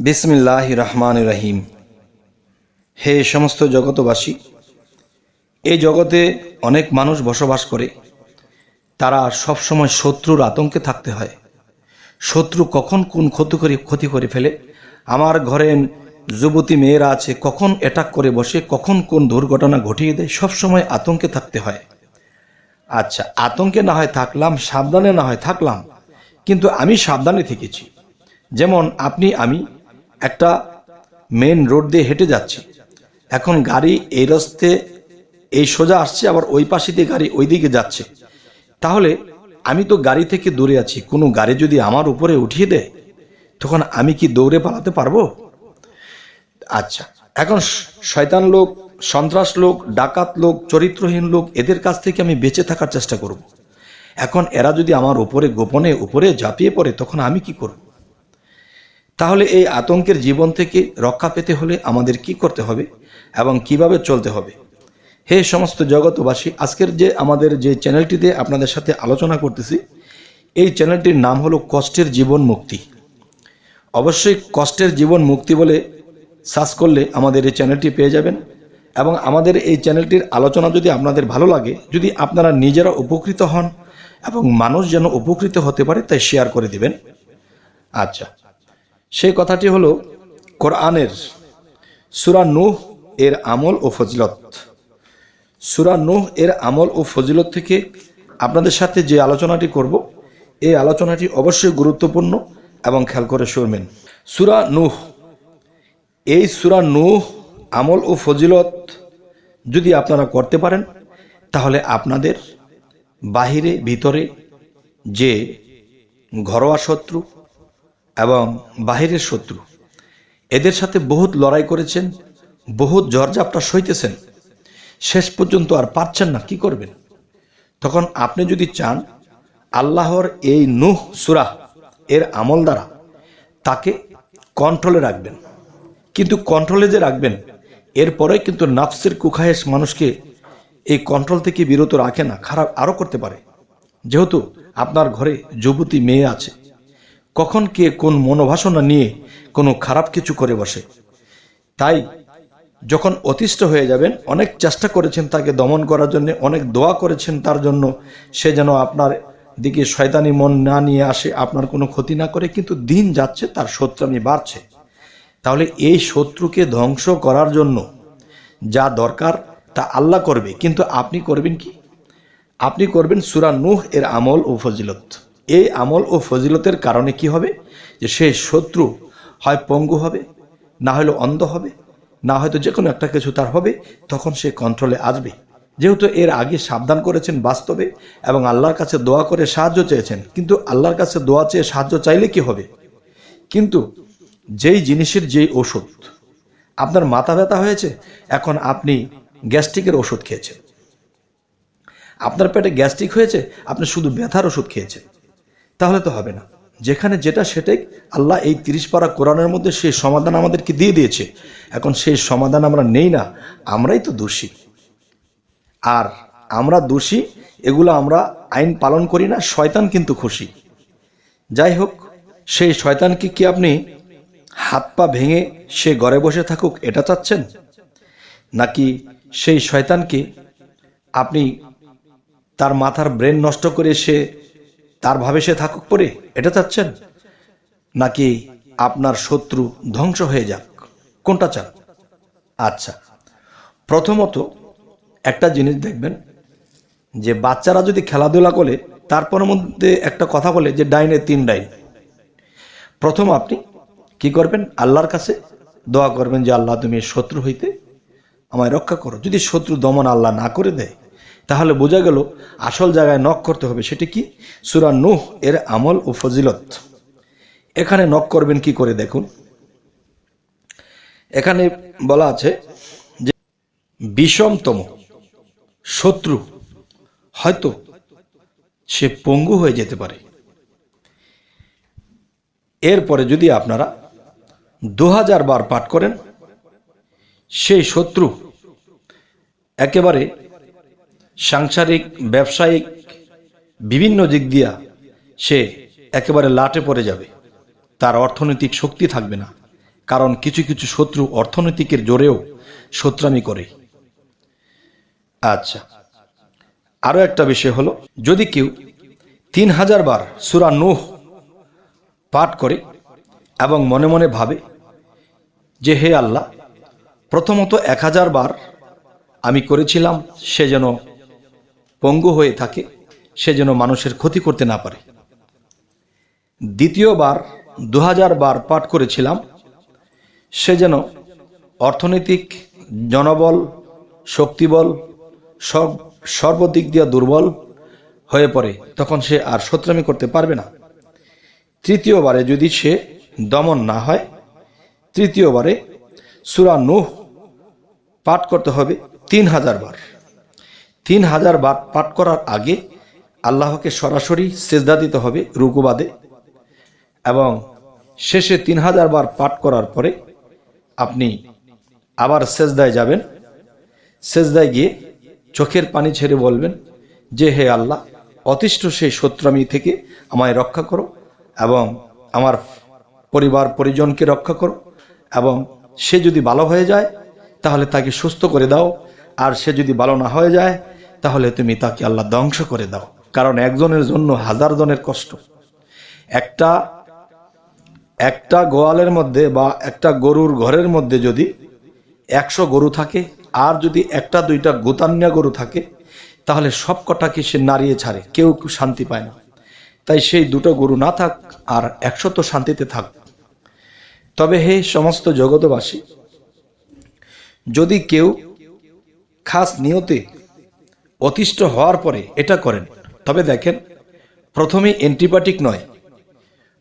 বিসমিল্লাহ রহমান রহিম। হে সমস্ত জগতবাসী এই জগতে অনেক মানুষ বসবাস করে। তারা সবসময় শত্রুর আতঙ্কে থাকতে হয়। শত্রু কখন কোন ক্ষতি করে ক্ষতি করে ফেলে? আমার ঘরে যুবতী মেয়েরা আছে, কখন অ্যাটাক করে বসে, কখন কোন দুর্ঘটনা ঘটিয়ে দেয়, সবসময় আতঙ্কে থাকতে হয়। আচ্ছা আতঙ্কে না হয় থাকলাম, সাবধানে না হয় থাকলাম, কিন্তু আমি সাবধানে থেকেছি। যেমন আপনি, আমি একটা মেন রোড দিয়ে হেঁটে যাচ্ছি। এখন গাড়ি এই রাস্তে, এই সোজা আসছে, আবার ওই পাশে দিয়ে গাড়ি ওই দিকে যাচ্ছে। তাহলে আমি তো গাড়ি থেকে দূরে আছি, কোনো গাড়ি যদি আমার উপরে উঠিয়ে দেয়, তখন আমি কি দৌড়ে পালাতে পারব? আচ্ছা এখন শয়তান লোক, সন্ত্রাস লোক, ডাকাত লোক, চরিত্রহীন লোক, এদের কাছ থেকে আমি বেঁচে থাকার চেষ্টা করব। এখন এরা যদি আমার উপরে, গোপনে উপরে ঝাঁপিয়ে পড়ে, তখন আমি কি করব? তাহলে এই আতঙ্কের জীবন থেকে রক্ষা পেতে হলে আমাদের কি করতে হবে এবং কীভাবে চলতে হবে? হে সমস্ত জগতবাসী আজকের যে আমাদের যে চ্যানেলটিতে আপনাদের সাথে আলোচনা করতেছি, এই চ্যানেলটির নাম হলো কষ্টের জীবন মুক্তি। অবশ্যই কষ্টের জীবন মুক্তি বলে সার্চ করলে আমাদের এই চ্যানেলটি পেয়ে যাবেন এবং আমাদের এই চ্যানেলটির আলোচনা যদি আপনাদের ভালো লাগে, যদি আপনারা নিজেরা উপকৃত হন এবং মানুষ যেন উপকৃত হতে পারে, তাই শেয়ার করে দিবেন। আচ্ছা সেই কথাটি হলো কোরআনের সুরা নুহ এর আমল ও ফজিলত। সুরা নুহ এর আমল ও ফজিলত থেকে আপনাদের সাথে যে আলোচনাটি করব, এই আলোচনাটি অবশ্যই গুরুত্বপূর্ণ এবং খেয়াল করে শুনবেন। সুরা নুহ, এই সুরা নুহ আমল ও ফজিলত যদি আপনারা করতে পারেন, তাহলে আপনাদের বাহিরে, ভিতরে যে ঘরোয়া শত্রু এবং বাহিরের শত্রু। এদের সাথে বহুত লড়াই করেছেন, বহুত ঝড়ঝাপটা সইতেছেন। শেষ পর্যন্ত আর পারছেন না, কি করবেন? তখন আপনি যদি চান, আল্লাহর এই নুহ সুরাহ এর আমল দ্বারা তাকে কন্ট্রোলে রাখবেন। কিন্তু কন্ট্রোলে যে রাখবেন এরপরে কিন্তু নাফসের কুখায়েশ মানুষকে এই কন্ট্রোল থেকে বিরত রাখে না, খারাপ আরও করতে পারে। যেহেতু আপনার ঘরে যুবতী মেয়ে আছে কখন কে কোন মনোবাসনা নিয়ে কোনো খারাপ কিছু করে বসে। তাই যখন অতিষ্ঠ হয়ে যাবেন, অনেক চেষ্টা করেছেন তাকে দমন করার জন্য, অনেক দোয়া করেছেন তার জন্য, সে যেন আপনার দিকে শয়তানি মন না নিয়ে আসে, আপনার কোনো ক্ষতি না করে, কিন্তু দিন যাচ্ছে, তার শত্রামি বাড়ছে। তাহলে এই শত্রুকে ধ্বংস করার জন্য যা দরকার, তা আল্লাহ করবে। কিন্তু আপনি করবেন কি? আপনি করবেন সুরা নূহ এর আমল ও ফজিলত। এই আমল ও ফজিলতের কারণে কি হবে? যে সে শত্রু হয় পঙ্গু হবে, না হলে অন্ধ হবে, না হয়তো যে কোনো একটা কিছু তার হবে, তখন সে কন্ট্রোলে আসবে। যেহেতু এর আগে সাবধান করেছেন বাস্তবে এবং আল্লাহর কাছে দোয়া করে সাহায্য চেয়েছেন, কিন্তু আল্লাহর কাছে দোয়া চেয়ে সাহায্য চাইলে কি হবে? কিন্তু যেই জিনিসের যেই ওষুধ, আপনার মাথা ব্যথা হয়েছে, এখন আপনি গ্যাস্ট্রিকের ওষুধ খেয়েছেন। আপনার পেটে গ্যাস্ট্রিক হয়েছে, আপনি শুধু ব্যথার ওষুধ খেয়েছেন। তাহলে তো হবে না। যেখানে যেটা সেটাই আল্লাহ এই তিরিশ পারা কোরআনের মধ্যে সেই সমাধান আমাদেরকে দিয়ে দিয়েছে। এখন সেই সমাধান আমরা নেই না, আমরাই তো দোষী। আর আমরা দোষী, এগুলো আমরা আইন পালন করি না, শয়তান কিন্তু খুশি। যাই হোক, সেই শয়তানকে কি আপনি হাত পা ভেঙে সে ঘরে বসে থাকুক এটা চাচ্ছেন? নাকি সেই শয়তানকে আপনি তার মাথার ব্রেন নষ্ট করে সে তার ভাবে সে থাকুক পরে, এটা চাচ্ছেন? নাকি আপনার শত্রু ধ্বংস হয়ে যাক? কোনটা চান? আচ্ছা প্রথমত একটা জিনিস দেখবেন, যে বাচ্চারা যদি খেলাধুলা করে, তারপর মধ্যে একটা কথা বলে, যে ডাইনে তিন ডাইন প্রথম আপনি কি করবেন? আল্লাহর কাছে দোয়া করবেন যে, আল্লাহ তুমি শত্রু হইতে আমায় রক্ষা করো। যদি শত্রু দমন আল্লাহ না করে দেয় তাহলে বোঝা গেল আসল জায়গায় নখ করতে হবে। সেটি কি? সুরা নুহ এর আমল ও ফজিলত। এখানে নখ করবেন কি করে দেখুন। এখানে বলা আছে যে বিষমতম শত্রু হয়তো সে পঙ্গু হয়ে যেতে পারে। এরপরে যদি আপনারা দু হাজার বার পাঠ করেন, সেই শত্রু একেবারে সাংসারিক, ব্যবসায়িক, বিভিন্ন দিক দিয়া সে একেবারে লাটে পড়ে যাবে। তার অর্থনৈতিক শক্তি থাকবে না, কারণ কিছু কিছু শত্রু অর্থনৈতিকের জোরেও শত্রামি করে। আচ্ছা আরও একটা বিষয় হলো, যদি কেউ তিন হাজার বার সুরা নুহ পাঠ করে এবং মনে মনে ভাবে যে হে আল্লাহ, প্রথমত এক হাজার বার আমি করেছিলাম, সে যেন পঙ্গু হয়ে থাকে, সে যেন মানুষের ক্ষতি করতে না পারে। দ্বিতীয়বার দু হাজার বার পাঠ করেছিলাম, সে যেন অর্থনৈতিক, জনবল, শক্তিবল, সব, সর্বদিক দিয়ে দুর্বল হয়ে পড়ে, তখন সে আর শত্রামি করতে পারবে না। তৃতীয়বারে যদি সে দমন না হয়, তৃতীয়বারে সুরা নুহ পাঠ করতে হবে তিন হাজার বার তিন হাজার বার পাঠ করার আগে আল্লাহকে সরাসরি সেজদা দিতে হবে রুকুবাদে। এবং শেষে তিন হাজার বার পাঠ করার পরে আপনি আবার সেজদায় যাবেন। সেজদায় গিয়ে চোখের পানি ছেড়ে বলবেন যে, হে আল্লাহ, অতিষ্ঠ সেই শত্রামি থেকে আমায় রক্ষা করো এবং আমার পরিবার পরিজনকে রক্ষা করো এবং সে যদি ভালো হয়ে যায় তাহলে তাকে সুস্থ করে দাও। আর সে যদি ভালো না হয়ে যায় তাহলে তুমি তাকে আল্লাহ ধ্বংস করে দাও। কারণ একজনের জন্য হাজার জনের কষ্ট। একটা একটা গোয়ালের মধ্যে বা একটা গরুর ঘরের মধ্যে যদি একশো গরু থাকে, আর যদি একটা, দুইটা গোতান্যা গরু থাকে, তাহলে সব কটাকে সে নাড়িয়ে ছাড়ে, কেউ শান্তি পায় না। তাই সেই দুটো গরু না থাক, আর একশো তো শান্তিতে থাক। তবে হে সমস্ত জগতবাসী যদি কেউ খাস নিয়তে অতিষ্ঠ হওয়ার পরে এটা করেন। তবে দেখেন, প্রথমেই অ্যান্টিবায়োটিক নয়,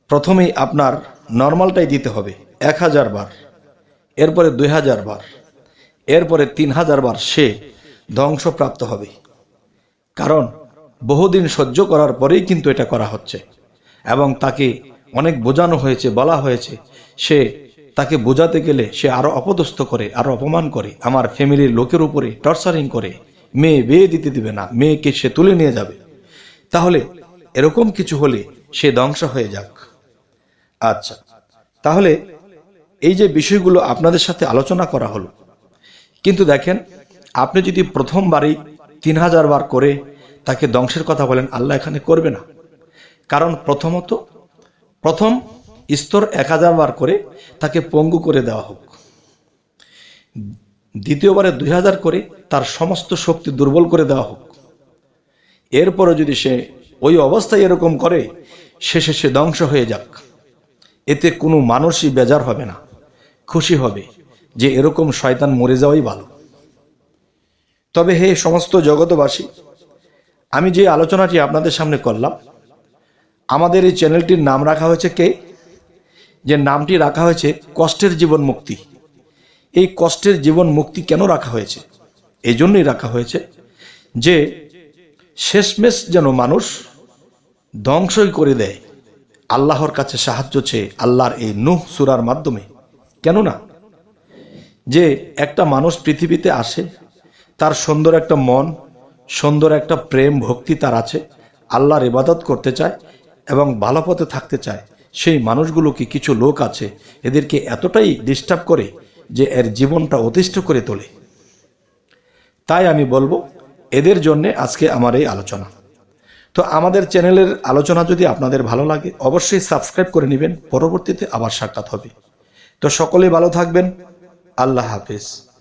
প্রথমেই আপনার নর্মালটাই দিতে হবে, এক হাজার বার, এরপরে দুই হাজার বার, এরপরে তিন হাজার বার সে ধ্বংসপ্রাপ্ত হবে। কারণ, বহুদিন সহ্য করার পরেই কিন্তু এটা করা হচ্ছে, এবং তাকে অনেক বোঝানো হয়েছে, বলা হয়েছে, সে তাকে বোঝাতে গেলে সে আরও অপদস্থ করে, আরও অপমান করে, আমার ফ্যামিলির লোকের উপরে টর্চারিং করে। মেয়ে বিয়ে দিতে দিবে না, মেয়েকে সে তুলে নিয়ে যাবে। তাহলে এরকম কিছু হলে সে ধ্বংস হয়ে যাক। আচ্ছা তাহলে এই যে বিষয়গুলো আপনাদের সাথে আলোচনা করা হলো, কিন্তু দেখেন, আপনি যদি প্রথমবারই তিন হাজার বার করে তাকে ধ্বংসের কথা বলেন, আল্লাহ এখানে করবে না। কারণ প্রথমত, প্রথম স্তর এক হাজার বার করে তাকে পঙ্গু করে দেওয়া হোক। দ্বিতীয়বারে দুই হাজার করে তার সমস্ত শক্তি দুর্বল করে দেওয়া হোক। এরপরে যদি সে ওই অবস্থায় এরকম করে, শেষে সে ধ্বংস হয়ে যাক। এতে কোনো মানুষই বেজার হবে না, খুশি হবে যে এরকম শয়তান মরে যাওয়াই ভালো। তবে হে সমস্ত জগতবাসী আমি যে আলোচনাটি আপনাদের সামনে করলাম, আমাদের এই চ্যানেলটির নাম রাখা হয়েছে কে? যে নামটি রাখা হয়েছে কষ্টের জীবন মুক্তি। এই কষ্টের জীবন মুক্তি কেন রাখা হয়েছে? এই জন্যই রাখা হয়েছে যে শেষমেশ যেন মানুষ ধ্বংসই করে দেয় আল্লাহর কাছে সাহায্য চেয়ে আল্লাহর এই নুহ সুরার মাধ্যমে। কেননা যে একটা মানুষ পৃথিবীতে আসে, তার সুন্দর একটা মন, সুন্দর একটা প্রেম, ভক্তি তার আছে, আল্লাহর ইবাদত করতে চায় এবং ভালো পথে থাকতে চায়, সেই মানুষগুলোকে কিছু লোক আছে, এদেরকে এতটাই ডিস্টার্ব করে যে এর জীবনটা অতিষ্ঠ করে তোলে। তাই আমি বলব, এদের জন্যে আজকে আমার এই আলোচনা। তো আমাদের চ্যানেলের আলোচনা যদি আপনাদের ভালো লাগে, অবশ্যই সাবস্ক্রাইব করে নেবেন, পরবর্তীতে আবার সাক্ষাৎ হবে। তো সকলে ভালো থাকবেন, আল্লাহ হাফিজ।